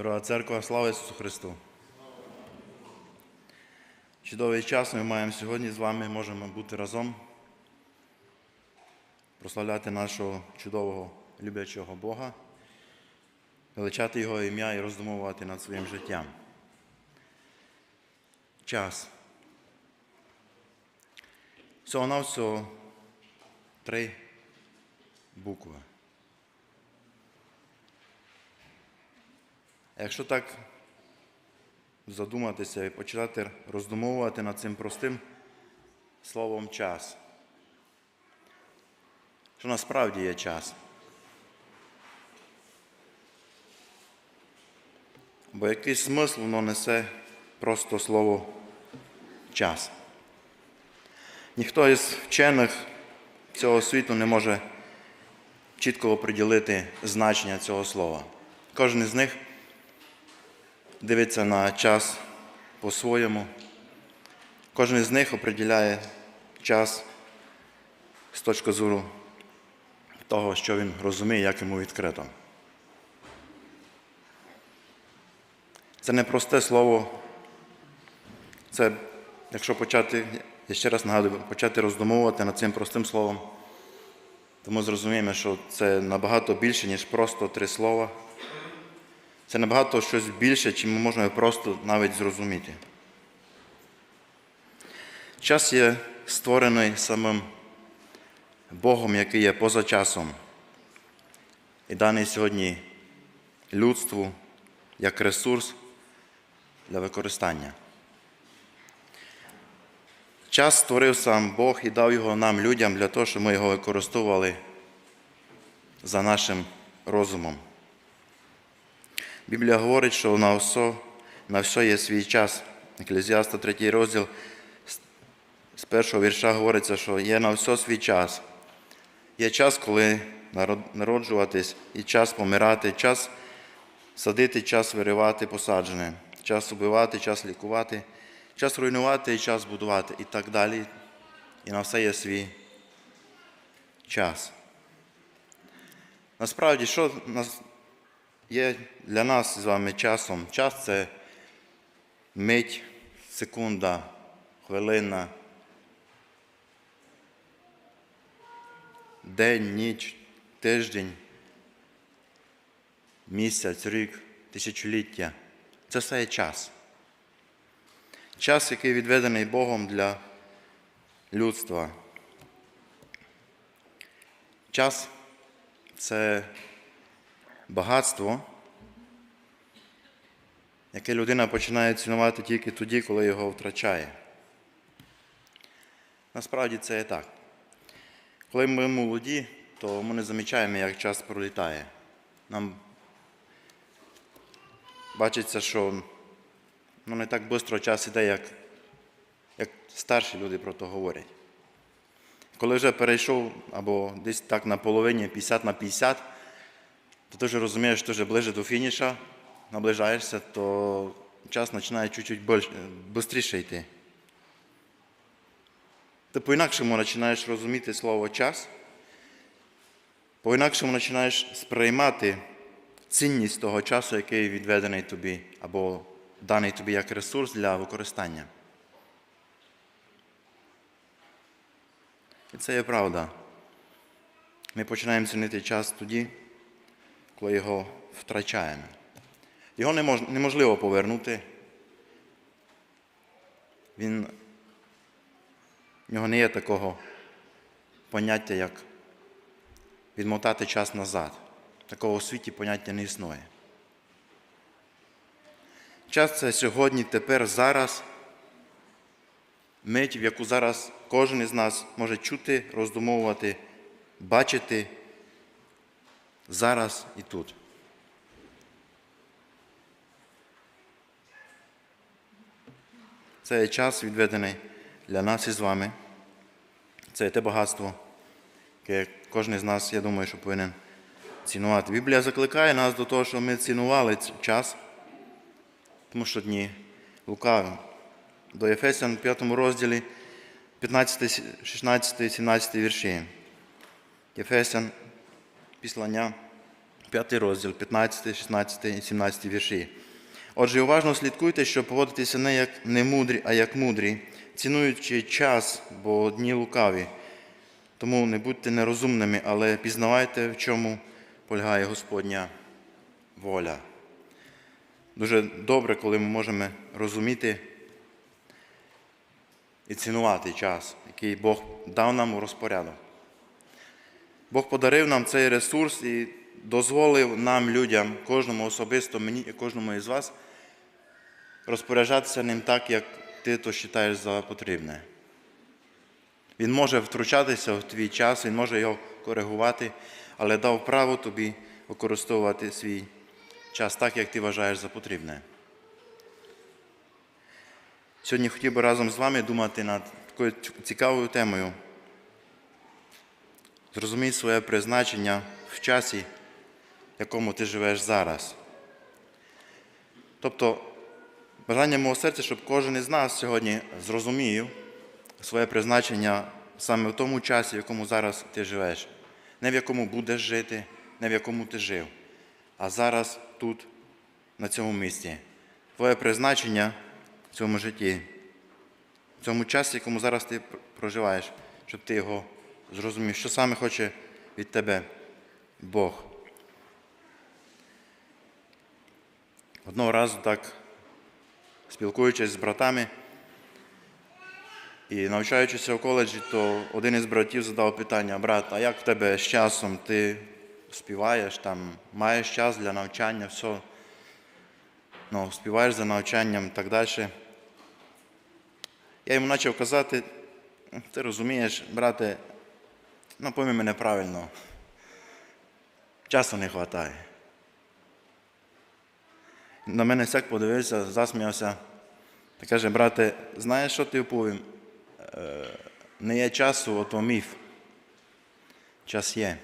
Дорога церква, слава Ісусу Христу! Чудовий час ми маємо сьогодні з вами, можемо бути разом, прославляти нашого чудового люблячого Бога, величати Його ім'я і роздумувати над своїм життям. Час. Всього навсього три букви. А Якщо так задуматися і почати роздумовувати над цим простим словом час, що насправді є час. Бо який смисл воно несе просто слово час. Ніхто із вчених цього світу не може чітко оприділити значення цього слова. Кожен із них дивиться на час по-своєму. Кожен із них определяє час з точки зору того, що він розуміє, як йому відкрито. Це не просте слово. Це, якщо почати, я ще раз нагадую, почати роздумовувати над цим простим словом, то ми зрозуміємо, що це набагато більше, ніж просто три слова. Це набагато щось більше, чим ми можемо просто навіть зрозуміти. Час є створений самим Богом, який є поза часом, і даний сьогодні людству як ресурс для використання. Час створив сам Бог і дав його нам, людям, для того, щоб ми його використовували за нашим розумом. Біблія говорить, що на все, на все є свій час. Еклезіаста 3 розділ з першого вірша говориться, що є на все свій час. Є час, коли народжуватись, і час помирати, час садити, час виривати посаджене, час убивати, час лікувати, час руйнувати і час будувати і так далі. І на все є свій час. Насправді, що нас є для нас з вами часом. Час це мить, секунда, хвилина, день, ніч, тиждень, місяць, рік, тисячоліття. Це все є час. Час, який відведений Богом для людства. Час це багатство, яке людина починає цінувати тільки тоді, коли його втрачає. Насправді це є так. Коли ми молоді, то ми не замічаємо, як час пролітає. Нам бачиться, що ну, не так швидко час іде, як, як старші люди про то говорять. Коли вже перейшов або десь так на половині 50 на 50, то ти вже розумієш, що вже ближче до фініша, наближаєшся, то час починає чуть-чуть швидше йти. Ти по-інакшому починаєш розуміти слово час, по-інакшому починаєш сприймати цінність того часу, який відведений тобі, або даний тобі як ресурс для використання. І це є правда. Ми починаємо цінити час тоді, коли його втрачаємо. Його неможливо повернути. Він, В нього не є такого поняття, як відмотати час назад. Такого у світі поняття не існує. Час це сьогодні, тепер, зараз, мить, в яку зараз кожен із нас може чути, роздумовувати, бачити зараз і тут. Це є час відведений для нас із вами. Це є те багатство, яке кожен з нас, я думаю, що повинен цінувати. Біблія закликає нас до того, щоб ми цінували час, тому що дні лукаві. До Ефесян 5 розділі 15, 16, 17 вірші. Ефесян, післання 5 розділ, 15, 16 і 17 вірші. Отже, уважно слідкуйте, щоб поводитися не як немудрі, а як мудрі, цінуючи час, бо дні лукаві. Тому не будьте нерозумними, але пізнавайте, в чому полягає Господня воля. Дуже добре, коли ми можемо розуміти і цінувати час, який Бог дав нам у розпорядок. Бог подарив нам цей ресурс і дозволив нам, людям, кожному особисто, мені і кожному із вас, розпоряджатися ним так, як ти то вважаєш за потрібне. Він може втручатися в твій час, він може його коригувати, але дав право тобі використовувати свій час так, як ти вважаєш за потрібне. Сьогодні хотів би разом з вами думати над такою цікавою темою. Зрозумій своє призначення в часі, в якому ти живеш зараз. Тобто, бажання мого серця, щоб кожен із нас сьогодні зрозумів своє призначення саме в тому часі, в якому зараз ти живеш. Не в якому будеш жити, не в якому ти жив, а зараз тут, на цьому місці. Твоє призначення в цьому житті, в цьому часі, в якому зараз ти проживаєш, щоб ти його зрозумів, що саме хоче від тебе Бог. Одного разу так, спілкуючись з братами і навчаючися в коледжі, то один із братів задав питання: брат, а як в тебе з часом? Ти співаєш, там, маєш час для навчання, все, ну, співаєш за навчанням і так далі. Я йому почав казати, ти розумієш, брате, ну пойми мене правильно, часу не вистачає. На мене сяк подивився, засміявся та каже, брате, знаєш, що ти оповім? Е, не є часу, ото міф. Час є.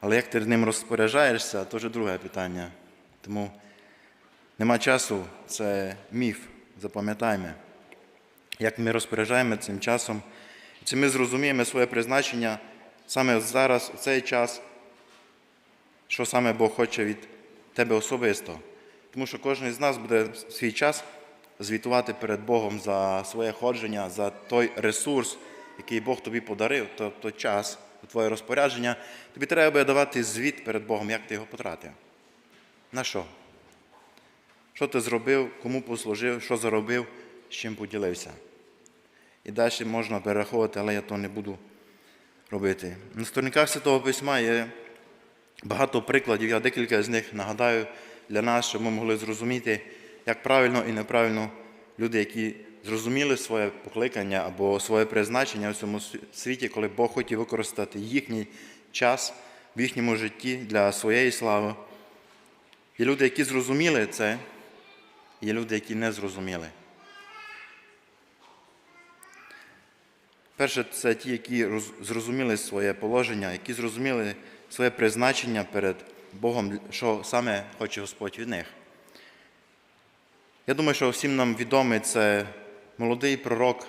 Але як ти ним розпоряджаєшся, то вже друге питання. Тому нема часу, це міф, запам'ятаймо. Як ми розпоряджаємо цим часом, чи ми зрозуміємо своє призначення саме зараз, у цей час, що саме Бог хоче від тебе особисто. Тому що кожен з нас буде свій час звітувати перед Богом за своє ходження, за той ресурс, який Бог тобі подарив, тобто час, твоє розпорядження. Тобі треба буде давати звіт перед Богом, як ти його потратив. На що? Що ти зробив, кому послужив, що заробив, з чим поділився. І далі можна перераховувати, але я то не буду робити. На сторінках Святого Письма є багато прикладів, я декілька з них нагадаю для нас, щоб ми могли зрозуміти, як правильно і неправильно люди, які зрозуміли своє покликання або своє призначення в цьому світі, коли Бог хотів використати їхній час в їхньому житті для своєї слави. Є люди, які зрозуміли це, є люди, які не зрозуміли. Перше, це ті, які зрозуміли своє положення, які зрозуміли своє призначення перед Богом, що саме хоче Господь від них. Я думаю, що всім нам відомий це молодий пророк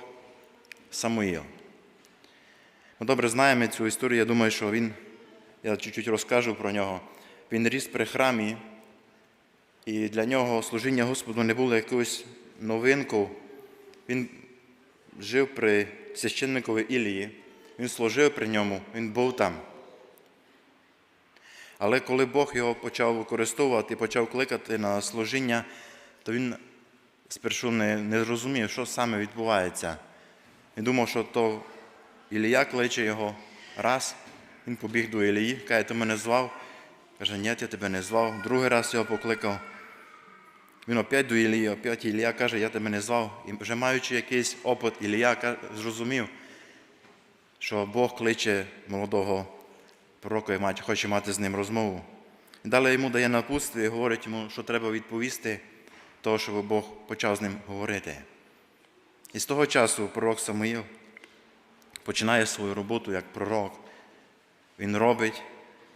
Самуїл. Ми добре знаємо цю історію, я думаю, що він, я чуть-чуть розкажу про нього. Він ріс при храмі, і для нього служіння Господу не було якоюсь новинкою. Він жив при священникові Ілії, він служив при ньому, він був там. Але коли Бог його почав використовувати і почав кликати на служіння, то він спершу не, не зрозумів, що саме відбувається. Він думав, що то Ілія кличе його раз, він побіг до Ілії, каже, ти мене звав. Каже, ні, я тебе не звав. Другий раз його покликав. Він опять до Ілії, опять Ілія каже, я тебе не звав. І вже маючи якийсь опит, Ілія зрозумів, що Бог кличе молодого пророка і хоче мати з ним розмову. Далі йому дає напутство і говорить йому, що треба відповісти, того, щоб Бог почав з ним говорити. І з того часу пророк Самуїл починає свою роботу як пророк. Він робить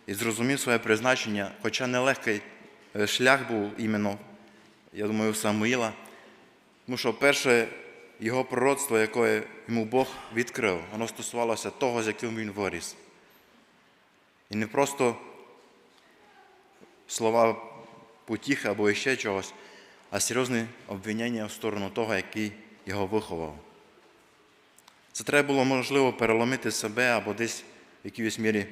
і зрозумів своє призначення, хоча нелегкий шлях був іменно я думаю, Самуїла. Тому що перше його пророцтво, яке йому Бог відкрив, воно стосувалося того, з яким він виріс. І не просто слова потіхи або ще чогось, а серйозне обвинення в сторону того, який його виховав. Це треба було можливо переломити себе або десь в якійсь мірі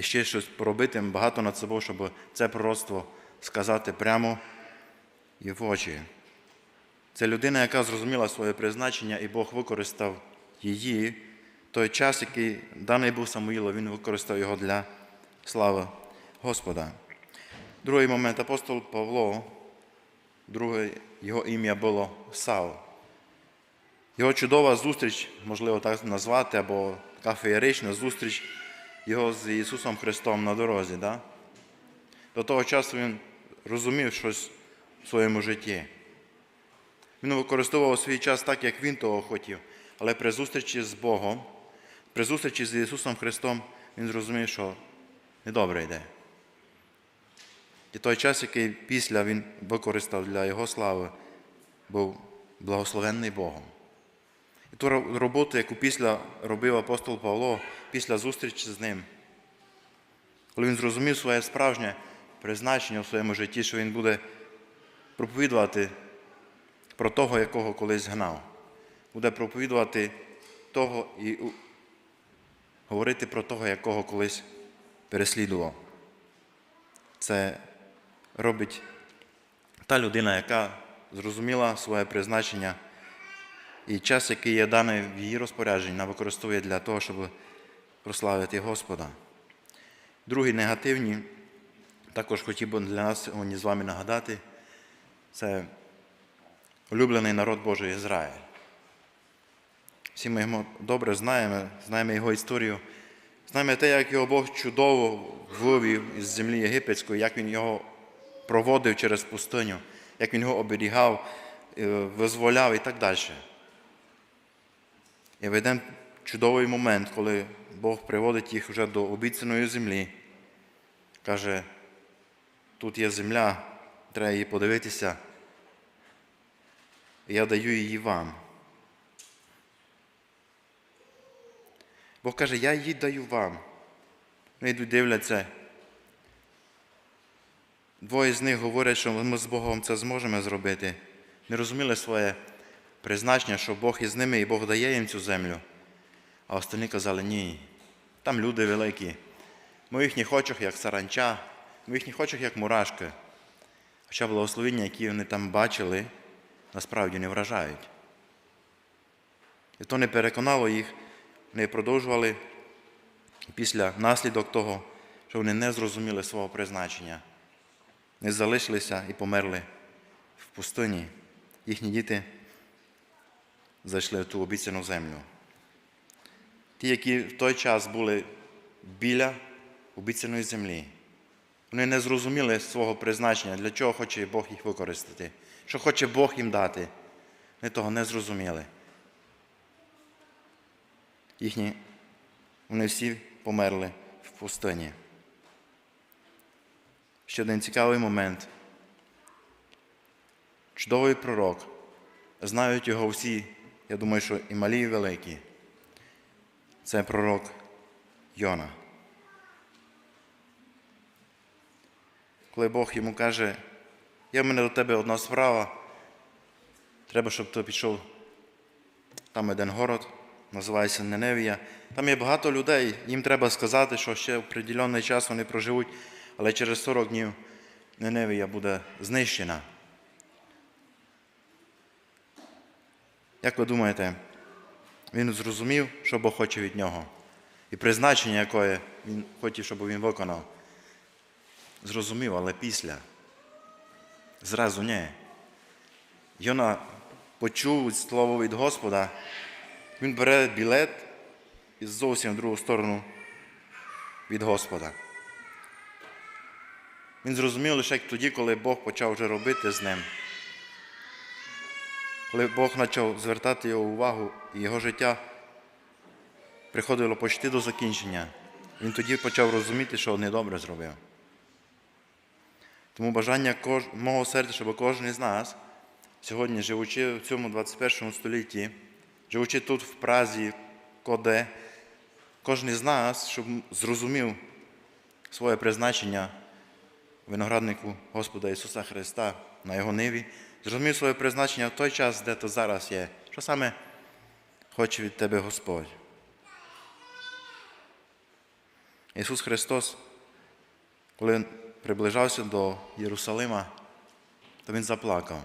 ще щось поробити багато над собою, щоб це пророцтво сказати прямо і в очі. Це людина, яка зрозуміла своє призначення, і Бог використав її. Той час, який даний був Самуїлу, він використав його для слави Господа. Другий момент апостол Павло, друге його ім'я було Сав. Його чудова зустріч, можливо так назвати, або така феєрична зустріч його з Ісусом Христом на дорозі. Да? До того часу він розумів щось в своєму житті. Він використовував свій час так, як він того хотів, але при зустрічі з Богом, при зустрічі з Ісусом Христом, він зрозумів, що недобре йде. І той час, який після він використав для Його слави, був благословенний Богом. І ту роботу, яку після робив апостол Павло, після зустрічі з ним, коли він зрозумів своє справжнє призначення у своєму житті, що він буде проповідувати про того, якого колись гнав, буде проповідувати того і говорити про того, якого колись переслідував. Це робить та людина, яка зрозуміла своє призначення і час, який є даний в її розпорядженні, вона використовує для того, щоб прославити Господа. Другі негативні, також хотів би для нас сьогодні з вами нагадати, це улюблений народ Божий Ізраїль. Всі ми його добре знаємо, знаємо його історію, знаємо те, як його Бог чудово вивів із землі єгипетської, як він його проводив через пустиню, як він його оберігав, визволяв і так далі. І в чудовий момент, коли Бог приводить їх вже до обіцяної землі, каже, тут є земля, треба її подивитися, я даю її вам. Бог каже, я її даю вам. Вони йдуть дивляться. Двоє з них говорять, що ми з Богом це зможемо зробити. Не розуміли своє призначення, що Бог із ними і Бог дає їм цю землю. А остальні казали, ні, там люди великі. В їхніх очах, як саранча, в їхніх очах, як мурашки. Хоча благословення, які вони там бачили, насправді не вражають. І то не переконало їх, вони продовжували після наслідок того, що вони не зрозуміли свого призначення, не залишилися і померли в пустині. Їхні діти зайшли в ту обіцяну землю. Ті, які в той час були біля обіцяної землі, вони не зрозуміли свого призначення, для чого хоче Бог їх використати, що хоче Бог їм дати. Вони того не зрозуміли. Їхні, вони всі померли в пустині. Ще один цікавий момент. Чудовий пророк. Знають його всі, я думаю, що і малі, і великі. Це пророк Йона. Коли Бог йому каже, є в мене до тебе одна справа, треба, щоб ти пішов. Там один город, називається Неневія. Там є багато людей, їм треба сказати, що ще в час вони проживуть, але через 40 днів Неневія буде знищена. Як ви думаєте, він зрозумів, що Бог хоче від нього, і призначення, яке він хотів, щоб він виконав. Зрозумів, але після. Зразу ні. Йона почув слово від Господа, він бере білет і зовсім в другу сторону від Господа. Він зрозумів лише тоді, коли Бог почав вже робити з ним. Коли Бог почав звертати його увагу і його життя приходило почти до закінчення, він тоді почав розуміти, що недобре зробив. Тому бажання кож... мого серця, щоб кожен із нас, сьогодні, живучи в цьому 21 столітті, живучи тут в Празі, Коде, кожен із нас, щоб зрозумів своє призначення винограднику Господа Ісуса Христа на Його ниві, зрозумів своє призначення в той час, де то зараз є. Що саме хоче від тебе Господь? Ісус Христос, коли приближався до Єрусалима, то Він заплакав.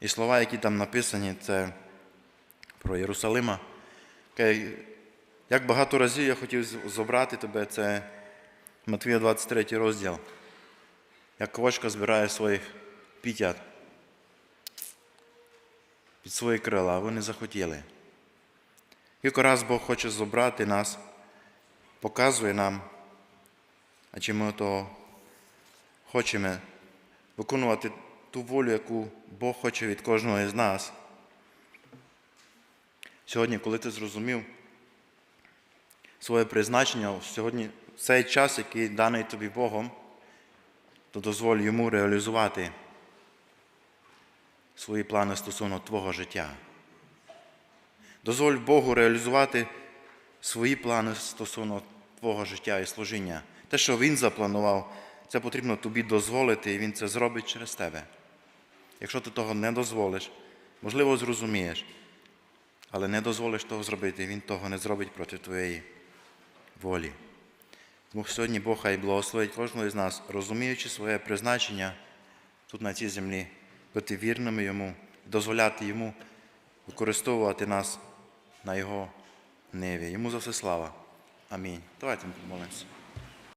І слова, які там написані, це про Єрусалима. Як багато разів я хотів зобрати тебе, це Матвія 23 розділ. Як квочка збирає своїх пітят під свої крила, не захотіли. Кілька раз Бог хоче зобрати нас, показує нам, а чи ми того хочемо виконувати ту волю, яку Бог хоче від кожного із нас. Сьогодні, коли ти зрозумів своє призначення, сьогодні цей час, який даний тобі Богом, то дозволь йому реалізувати свої плани стосовно твого життя. Дозволь Богу реалізувати свої плани стосовно твого життя і служіння. Те, що Він запланував, це потрібно тобі дозволити, і Він це зробить через тебе. Якщо ти того не дозволиш, можливо, зрозумієш, але не дозволиш того зробити, Він того не зробить проти твоєї волі. Тому сьогодні Бог хай благословить кожного із нас, розуміючи своє призначення тут на цій землі, бути вірними йому, дозволяти йому використовувати нас на Його ниві. Йому за все слава. Амінь. Давайте ми помолимося.